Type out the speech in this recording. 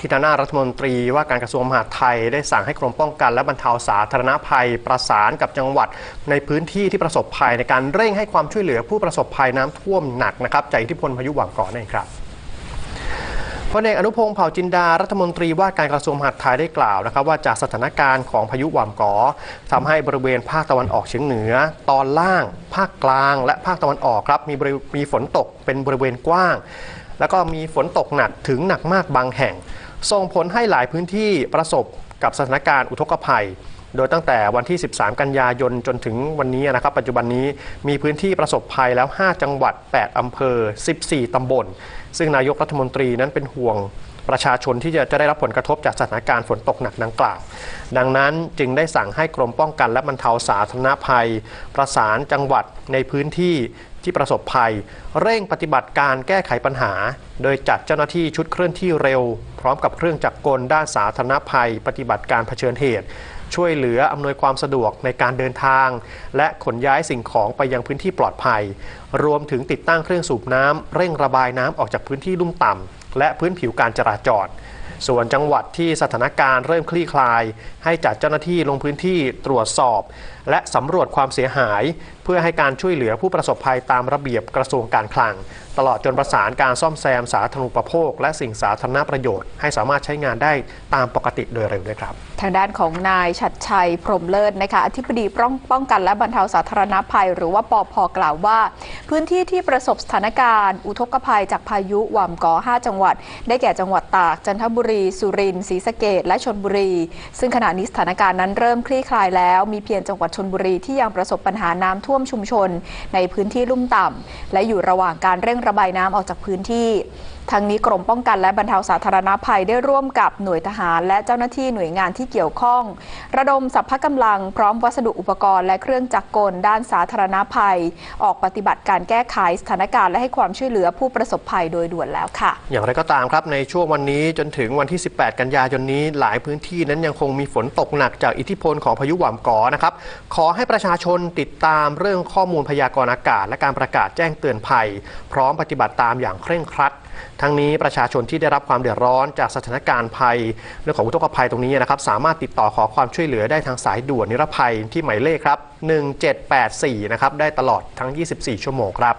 ที่ทางหน้ารัฐมนตรีว่าการกระทรวงมหาดไทยได้สั่งให้กรมป้องกันและบรรเทาสาธารณภัยประสานกับจังหวัด ในพื้นที่ที่ประสบภัยในการเร่งให้ความช่วยเหลือผู้ประสบภัยน้ำท่วมหนักนะครับจากอิทธิพลพายุหว่างก่อนนั่นเองครับพลเอกอนุพงศ์เผ่าจินดารัฐมนตรีว่าการกระทรวงมหาดไทยได้กล่าวนะครับว่าจากสถานการณ์ของพายุหว่ามกอทำให้บริเวณภาคตะวันออกเฉียงเหนือ ตอนล่าง ภาคกลาง และภาคตะวันออกครับมีมีฝนตกเป็นบริเวณกว้าง แล้วก็มีฝนตกหนักถึงหนักมากบางแห่ง ส่งผลให้หลายพื้นที่ประสบกับสถานการณ์อุทกภัย โดยตั้งแต่วันที่ 13 กันยายนจนถึงวันนี้นะครับ ปัจจุบันนี้มีพื้นที่ประสบภัยแล้ว 5 จังหวัด 8 อำเภอ 14 ตำบล ซึ่งนายกรัฐมนตรีนั้นเป็นห่วงประชาชนที่จะจะได้รับผลกระทบจากสถานการณ์ฝนตกหนักดังกล่าว ดังนั้นจึงได้สั่งให้กรมป้องกันและบรรเทาสาธารณภัย ประสานจังหวัดในพื้นที่ ที่ประสบภัย เร่งปฏิบัติการแก้ไขปัญหา โดยจัดเจ้าหน้าที่ชุดเคลื่อนที่เร็ว พร้อมกับเครื่องจักรกลด้านสาธารณภัย ปฏิบัติการเผชิญเหตุ ช่วยเหลืออำนวยความสะดวกในการเดินทาง และขนย้ายสิ่งของไปยังพื้นที่ปลอดภัย รวมถึงติดตั้งเครื่องสูบน้ำเร่งระบายน้ำออกจากพื้นที่ลุ่มต่ำและพื้นผิวการจราจร ส่วนจังหวัดที่สถานการณ์เริ่มคลี่คลาย ให้จัดเจ้าหน้าที่ลงพื้นที่ตรวจสอบ และสำรวจความเสียหาย เพื่อให้การช่วยเหลือผู้ประสบภัยตามระเบียบกระทรวงการคลัง ตลอดจนประสานการซ่อมแซมสาธารณูปโภค และสิ่งสาธารณประโยชน์ ให้สามารถใช้งานได้ตามปกติโดยเร็วด้วยครับ ทางด้านของนายชัดชัยพรมเลิศนะคะอธิบดีป้องป้องกันและบรรเทาสาธารณภัย หรือว่าปอพกล่าวว่า พื้นที่ที่ประสบสถานการณ์ อุทกภัยจากพายุหว่ามกอ5จังหวัด ได้แก่จังหวัดตากจันทบุรี สุรินทร์ศรีสะเกดและชนบุรี ซึ่งขณะนี้สถานการณ์นั้นเริ่มคลี่คลายแล้ว มีเพียงจังหวัดชนบุรีที่ยังประสบปัญหาน้ำท่วมชุมชน ในพื้นที่ลุ่มต่ำและอยู่ระหว่างการเร่งระบายน้ำออกจากพื้นที่ ทั้งนี้กรมป้องกันและบรรเทาสาธารณภัยได้ร่วมกับหน่วยทหาร และเจ้าหน้าที่หน่วยงานที่เกี่ยวข้อง ระดมสัพพะกำลังพร้อมวัสดุอุปกรณ์และเครื่องจักรกลด้านสาธารณภัย ออกปฏิบัติการแก้ไขสถานการณ์และให้ความช่วยเหลือผู้ประสบภัยโดยด่วนแล้วค่ะ อย่างไรก็ตามครับในช่วงวันนี้จนถึงวันที่ 18 กันยายนนี้ หลายพื้นที่นั้นยังคงมีฝนตกหนักจากอิทธิพลของพายุหว่ามกอนะครับขอให้ประชาชนติดตามเรื่องข้อมูลพยากรณ์อากาศ และการประกาศแจ้งเตือนภัย พร้อมปฏิบัติตามอย่างเคร่งครัด ทั้งนี้ประชาชนที่ได้รับความเดือดร้อนจากสถานการณ์ภัยเรื่องของอุทกภัยตรงนี้นะครับสามารถติดต่อขอความช่วยเหลือได้ทางสายด่วนนิรภัยที่หมายเลขครับ1784นะครับได้ตลอดทั้ง 24 ชั่วโมงครับ